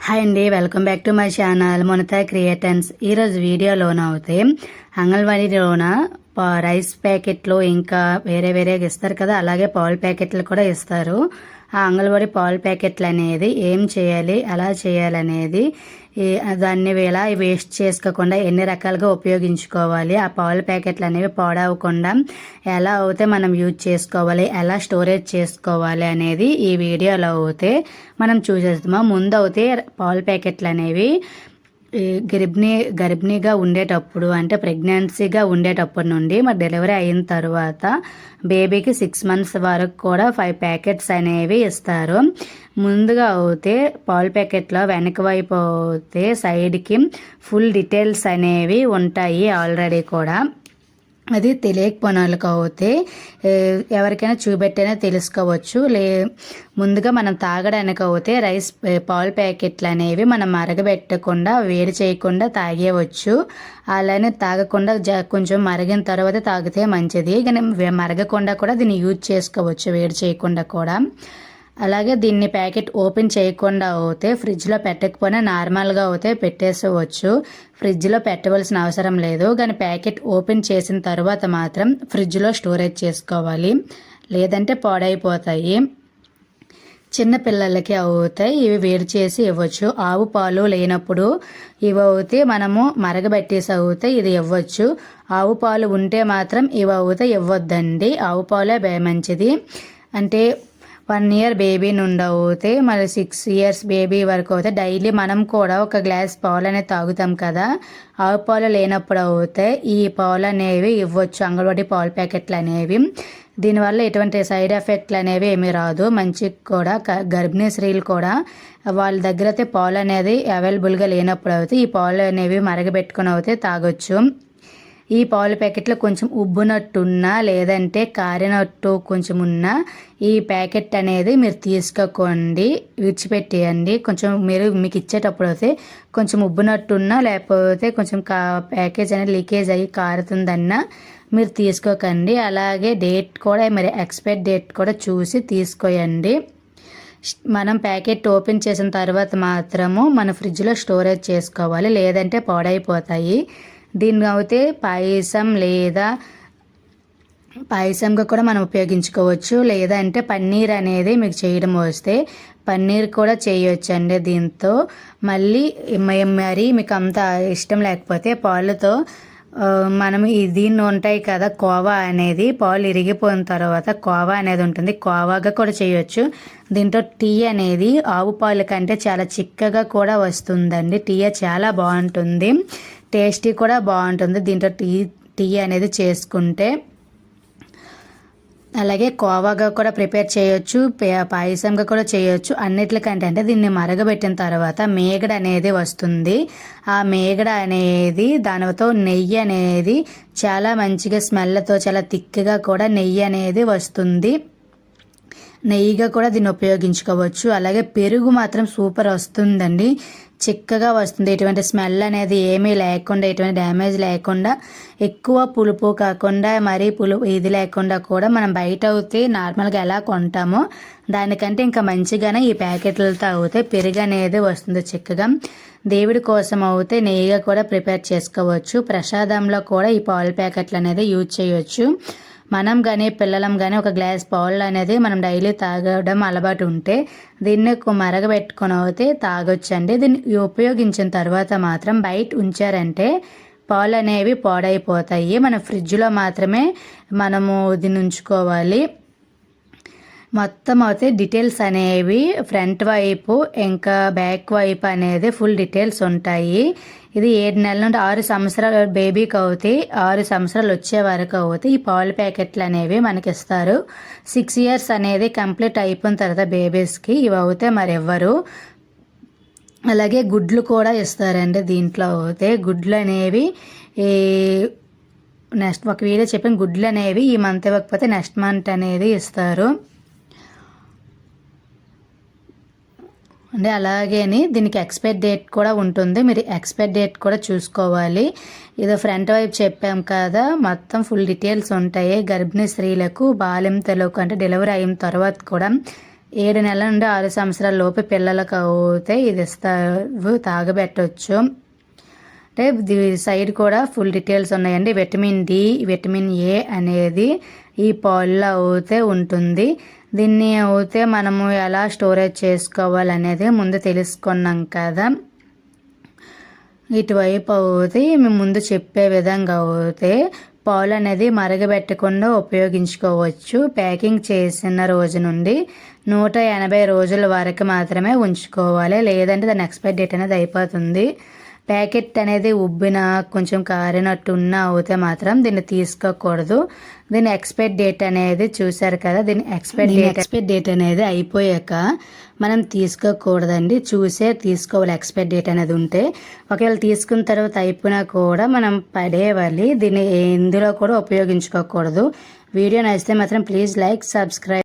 Hi అండి welcome back to my channel మునత creations ఈరోజు వీడియోలోన అయితే అంగన్వాడీలోన రైస్ ప్యాకెట్లు ఇంకా వేరే వేరే ఇస్తారు కదా అలాగే పాల ప్యాకెట్లు కూడా ఇస్తారు. ఆ అంగన్వాడీ పాల ప్యాకెట్లు అనేది ఏం చేయాలి ఎలా చేయాలనేది అనేది దాన్ని ఎలా వేస్ట్ చేసుకోకుండా ఎన్ని రకాలుగా ఉపయోగించుకోవాలి ఆ పాల ప్యాకెట్లు అనేవి పాడవకుండా ఎలా అయితే మనం యూజ్ చేసుకోవాలి ఎలా స్టోరేజ్ చేసుకోవాలి అనేది ఈ వీడియోలో అయితే మనం చూసేస్తాము ముందు అయితే పాల ప్యాకెట్లు అనేవి గర్భిణీ గర్భిణీగా ఉండేటప్పుడు అంటే ప్రెగ్నెన్సీగా ఉండేటప్పటి నుండి మా డెలివరీ అయిన తర్వాత బేబీకి సిక్స్ మంత్స్ వరకు కూడా ఫైవ్ ప్యాకెట్స్ అనేవి ఇస్తారు. ముందుగా అయితే పాల ప్యాకెట్లో వెనక వైపు అయితే సైడ్కి ఫుల్ డీటెయిల్స్ అనేవి ఉంటాయి ఆల్రెడీ కూడా. అది తెలియకపోయిన అయితే ఎవరికైనా చూపెట్టైనా తెలుసుకోవచ్చు. లే ముందుగా మనం తాగడానికి అయితే రైస్ పాలు పాల ప్యాకెట్లు అనేవి మనం మరగబెట్టకుండా వేడి చేయకుండా తాగేయవచ్చు అలానే తాగకుండా జ కొంచెం మరిగిన తర్వాత తాగితే మంచిది. కానీ మరగకుండా కూడా దీన్ని యూజ్ చేసుకోవచ్చు వేడి చేయకుండా కూడా. అలాగే దీన్ని ప్యాకెట్ ఓపెన్ చేయకుండా అవుతే ఫ్రిడ్జ్లో పెట్టకపోయినా నార్మల్గా అవుతే పెట్టేసుకోవచ్చు ఫ్రిడ్జ్లో పెట్టవలసిన అవసరం లేదు. కానీ ప్యాకెట్ ఓపెన్ చేసిన తర్వాత మాత్రం ఫ్రిడ్జ్లో స్టోరేజ్ చేసుకోవాలి. లేదంటే పాడైపోతాయి. చిన్న పిల్లలకి అవుతాయి ఇవి వేడి చేసి ఇవ్వచ్చు. ఆవు పాలు లేనప్పుడు ఇవి అవుతే మనము మరగబెట్టేసి అవుతాయి ఇది ఇవ్వచ్చు. ఆవు పాలు ఉంటే మాత్రం ఇవి అవుతే ఇవ్వద్దండి. ఆవు పాలే బే- మంచిది. అంటే వన్ ఇయర్ బేబీ నుండి అవుతే మరి సిక్స్ ఇయర్స్ బేబీ వరకు అవుతే డైలీ మనం కూడా ఒక గ్లాస్ పాలు అనేది తాగుతాం కదా. ఆవు పాలు లేనప్పుడు అవుతే ఈ పాలు అనేవి ఇవ్వచ్చు అంగన్వాడీ పాలు ప్యాకెట్లు అనేవి దీనివల్ల ఎటువంటి సైడ్ ఎఫెక్ట్లు అనేవి ఏమీ రాదు. మంచి కూడా గర్భిణీ స్త్రీలు కూడా వాళ్ళ దగ్గర అయితే పాలు అనేది అవైలబుల్గా లేనప్పుడు అయితే ఈ పాలు అనేవి మరగబెట్టుకుని అయితే తాగొచ్చు. ఈ పాల ప్యాకెట్లో కొంచెం ఉబ్బునట్టున్నా లేదంటే కారినట్టు కొంచెం ఉన్నా ఈ ప్యాకెట్ అనేది మీరు తీసుకోకండి విడిచిపెట్టేయండి. కొంచెం మీరు మీకు ఇచ్చేటప్పుడు అయితే కొంచెం ఉబ్బునట్టున్నా లేకపోతే కొంచెం కా ప్యాకేజ్ అనేది లీకేజ్ అయ్యి కారుతుందన్నా మీరు తీసుకోకండి. అలాగే డేట్ కూడా మరి ఎక్స్పైర్ డేట్ కూడా చూసి తీసుకోయండి. మనం ప్యాకెట్ ఓపెన్ చేసిన తర్వాత మాత్రము మన ఫ్రిడ్జ్లో స్టోరేజ్ చేసుకోవాలి. లేదంటే పాడైపోతాయి. దీన్ని అయితే పాయసం లేదా పాయసంగా కూడా మనం ఉపయోగించుకోవచ్చు. లేదంటే పన్నీర్ అనేది మీకు చేయడం వస్తే పన్నీర్ కూడా చేయొచ్చు అండి దీంతో. మళ్ళీ మరి మీకు అంత ఇష్టం లేకపోతే పాలతో మనం దీన్ని ఉంటాయి కదా కోవా అనేది పాలు ఇరిగిపోయిన తర్వాత కోవా అనేది ఉంటుంది. కోవాగా కూడా చేయొచ్చు. దీంట్లో టీ అనేది ఆవు పాలు కంటే చాలా చిక్కగా కూడా వస్తుందండి. టీ చాలా బాగుంటుంది. టేస్టీ కూడా బాగుంటుంది. దీంట్లో టీ టీ అనేది చేసుకుంటే. అలాగే కోవాగా కూడా ప్రిపేర్ చేయొచ్చు పాయసంగా కూడా చేయొచ్చు. అన్నిటికంటే అంటే దీన్ని మరగబెట్టిన తర్వాత మేగడ అనేది వస్తుంది. ఆ మేగడ అనేది దానితో నెయ్యి అనేది చాలా మంచిగా స్మెల్తో చాలా తిక్కగా కూడా నెయ్యి అనేది వస్తుంది. నెయ్యిగా కూడా దీన్ని ఉపయోగించుకోవచ్చు. అలాగే పెరుగు మాత్రం సూపర్ వస్తుందండి. చిక్కగా వస్తుంది. ఎటువంటి స్మెల్ అనేది ఏమీ లేకుండా ఎటువంటి డ్యామేజ్ లేకుండా ఎక్కువ పులుపు కాకుండా మరీ పులుపు ఇది లేకుండా కూడా మనం బయట అవుతే నార్మల్గా ఎలా కొంటామో దానికంటే ఇంకా మంచిగానే ఈ ప్యాకెట్లతో అవుతే పెరుగు అనేది వస్తుంది చిక్కగా. దేవుడి కోసం అవుతే నెయ్యిగా కూడా ప్రిపేర్ చేసుకోవచ్చు. ప్రసాదంలో కూడా ఈ పాల ప్యాకెట్లు అనేది యూజ్ చేయవచ్చు మనం కానీ పిల్లలం కానీ ఒక గ్లాస్ పాలు అనేది మనం డైలీ తాగడం అలవాటు ఉంటే దీన్ని ఒక మరగబెట్టుకొని అయితే తాగొచ్చండి. దీన్ని ఉపయోగించిన తర్వాత మాత్రం బయట ఉంచారంటే పాలు అనేవి పాడైపోతాయి. మన ఫ్రిడ్జ్లో మాత్రమే మనము దీన్ని ఉంచుకోవాలి. మొత్తం అయితే డీటెయిల్స్ అనేవి ఫ్రంట్ వైపు ఇంకా బ్యాక్ వైపు అనేది ఫుల్ డీటెయిల్స్ ఉంటాయి. ఇది ఏడు నెలల నుండి ఆరు సంవత్సరాల బేబీకి అవుతాయి ఆరు సంవత్సరాలు వచ్చే వరకు అవుతాయి ఈ పాల ప్యాకెట్లు అనేవి మనకి ఇస్తారు. సిక్స్ ఇయర్స్ అనేది కంప్లీట్ అయిపోయిన తర్వాత బేబీస్కి ఇవి అవుతే మరి ఎవ్వరు. అలాగే గుడ్లు కూడా ఇస్తారండి దీంట్లో అయితే గుడ్లు అనేవి ఈ నెక్స్ట్ ఒక వీడియో చెప్పిన. గుడ్లు అనేవి ఈ మంత్ ఇవ్వకపోతే నెక్స్ట్ మంత్ అనేది ఇస్తారు. అంటే అలాగేని దీనికి ఎక్స్పైర్ డేట్ కూడా ఉంటుంది. మీరు ఎక్స్పైర్ డేట్ కూడా చూసుకోవాలి. ఇది ఫ్రంట్ వైపు చెప్పాం కదా మొత్తం ఫుల్ డీటెయిల్స్ ఉంటాయి. గర్భిణీ స్త్రీలకు బాలింతలకు అంటే డెలివరీ అయిన తర్వాత కూడా ఏడు నెలల నుండి ఆరు సంవత్సరాల లోపు పిల్లలకు అవుతే ఇది ఇస్తారు తాగబెట్టవచ్చు అంటే సైడ్ కూడా ఫుల్ డీటెయిల్స్ ఉన్నాయండి. విటమిన్ డి విటమిన్ ఏ అనేది ఈ పాల్లో అయితే ఉంటుంది. దీన్ని అయితే మనము ఎలా స్టోరేజ్ చేసుకోవాలనేది ముందు తెలుసుకున్నాం కదా. ఇటువైపు అవుతే మేము ముందు చెప్పే విధంగా అయితే పాలు అనేది మరగబెట్టకుండా ఉపయోగించుకోవచ్చు. ప్యాకింగ్ చేసిన రోజు నుండి నూట ఎనభై రోజుల వరకు మాత్రమే ఉంచుకోవాలి. లేదంటే దాని ఎక్స్పైరీ డేట్ అనేది అయిపోతుంది. ప్యాకెట్ అనేది ఉబ్బిన కొంచెం కారినట్టు ఉన్న అవుతే మాత్రం దీన్ని తీసుకోకూడదు. దీని ఎక్స్పైర్ డేట్ అనేది చూసారు కదా దీని ఎక్స్పైర్ డేట్ ఎక్స్పైర్ డేట్ అనేది అయిపోయాక మనం తీసుకోకూడదండి. చూసే తీసుకోవాలి ఎక్స్పైర్ డేట్ అనేది ఉంటే. ఒకవేళ తీసుకున్న తర్వాత అయిపోయినా కూడా మనం పడేవాలి దీన్ని ఎందులో కూడా ఉపయోగించుకోకూడదు. వీడియో నచ్చితే మాత్రం ప్లీజ్ లైక్ సబ్స్క్రైబ్.